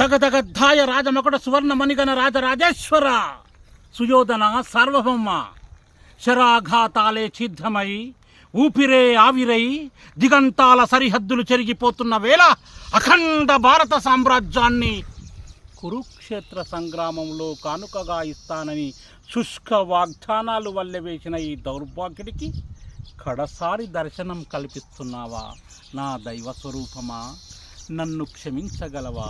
దగదగద్ధాయ రాజమకుట సువర్ణమణిగణ రాజరాజేశ్వర. సుయోధన సార్వభౌమ. శరాఘాతాలే ఛిద్రమై ఊపిరే ఆవిరై దిగంతాల సరిహద్దులు చెరిగిపోతున్న వేళ అఖండ భారత సామ్రాజ్యాన్ని కురుక్షేత్ర సంగ్రామంలో కానుకగా ఇస్తానని శుష్క వాగ్దానాలు వల్లెవేసిన ఈ దౌర్భాగ్యుడికి కడసారి దర్శనం కల్పిస్తున్నావా నా దైవ స్వరూపమా నన్ను క్షమించగలవా?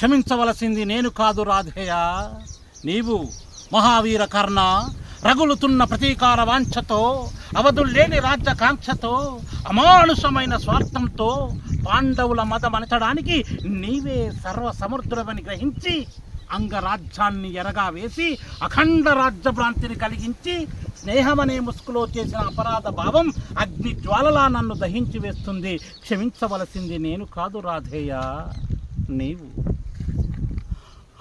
క్షమించవలసింది నేను కాదు రాధేయ. నీవు మహావీర కర్ణ రగులుతున్న ప్రతీకార వాంఛతో అవధుల్లేని రాజ్యకాంక్షతో అమానుషమైన స్వార్థంతో పాండవుల మదమనచడానికి నీవే సర్వసముద్రమని గ్రహించి అంగరాజ్యాన్ని ఎరగా వేసి అఖండ రాజ్య భ్రాంతిని కలిగించి స్నేహమనే ముసుగులో చేసిన అపరాధ భావం అగ్ని జ్వాలలా నన్ను దహించి వేస్తుంది. క్షమించవలసింది నేను కాదు రాధేయ. నీవు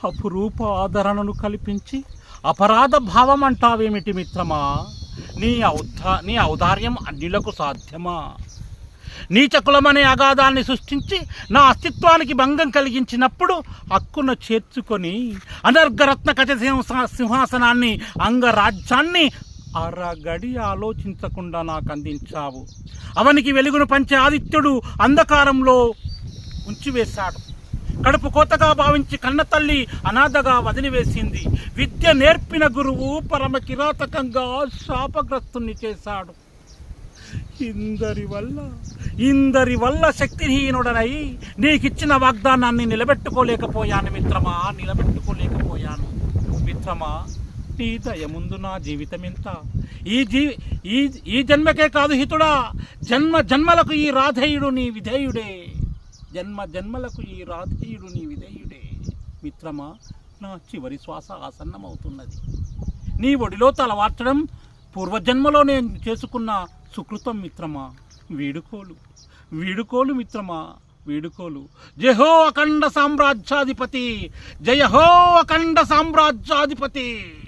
అపురూప ఆదరణను కల్పించి అపరాధ భావం అంటావేమిటి మిత్రమా? నీ ఔద్ధ నీ ఔదార్యం అన్నిలకు సాధ్యమా? నీచ కులమనే అగాధాన్ని సృష్టించి నా అస్తిత్వానికి భంగం కలిగించినప్పుడు హక్కున చేర్చుకొని అనర్గరత్న కథ సింహాసనాన్ని అంగరాజ్యాన్ని అరగడి ఆలోచించకుండా నాకు అందించావు అవనికి వెలుగును పంచే ఆదిత్యుడు అంధకారంలో ఉంచివేశాడు. కడుపు కోతగా భావించి కన్న తల్లి అనాథగా వదిలివేసింది. విద్య నేర్పిన గురువు పరమ కిరాతకంగా శాపగ్రస్తుని చేశాడు. ఇందరి వల్ల ఇందరి వల్ల శక్తిహీనుడనై నీకిచ్చిన వాగ్దానాన్ని నిలబెట్టుకోలేకపోయాను మిత్రమా నిలబెట్టుకోలేకపోయాను. మిత్రమా నీ దయ ముందు నా జీవితం ఎంత ఈ జీ ఈ ఈ జన్మకే కాదు హితుడా జన్మ జన్మలకు ఈ రాధేయుడు నీ విధేయుడే. జన్మ జన్మలకు ఈ రాధేయుడు నీ విధేయుడే. మిత్రమా నా చివరి శ్వాస ఆసన్నమవుతున్నది. నీ ఒడిలో తలవార్చడం పూర్వజన్మలో నేను చేసుకున్న సుకృతం మిత్రమా వీడుకోలు. వీడుకోలు మిత్రమా వీడుకోలు. జయహో అఖండ సామ్రాజ్యాధిపతి జయహో అఖండ సామ్రాజ్యాధిపతి.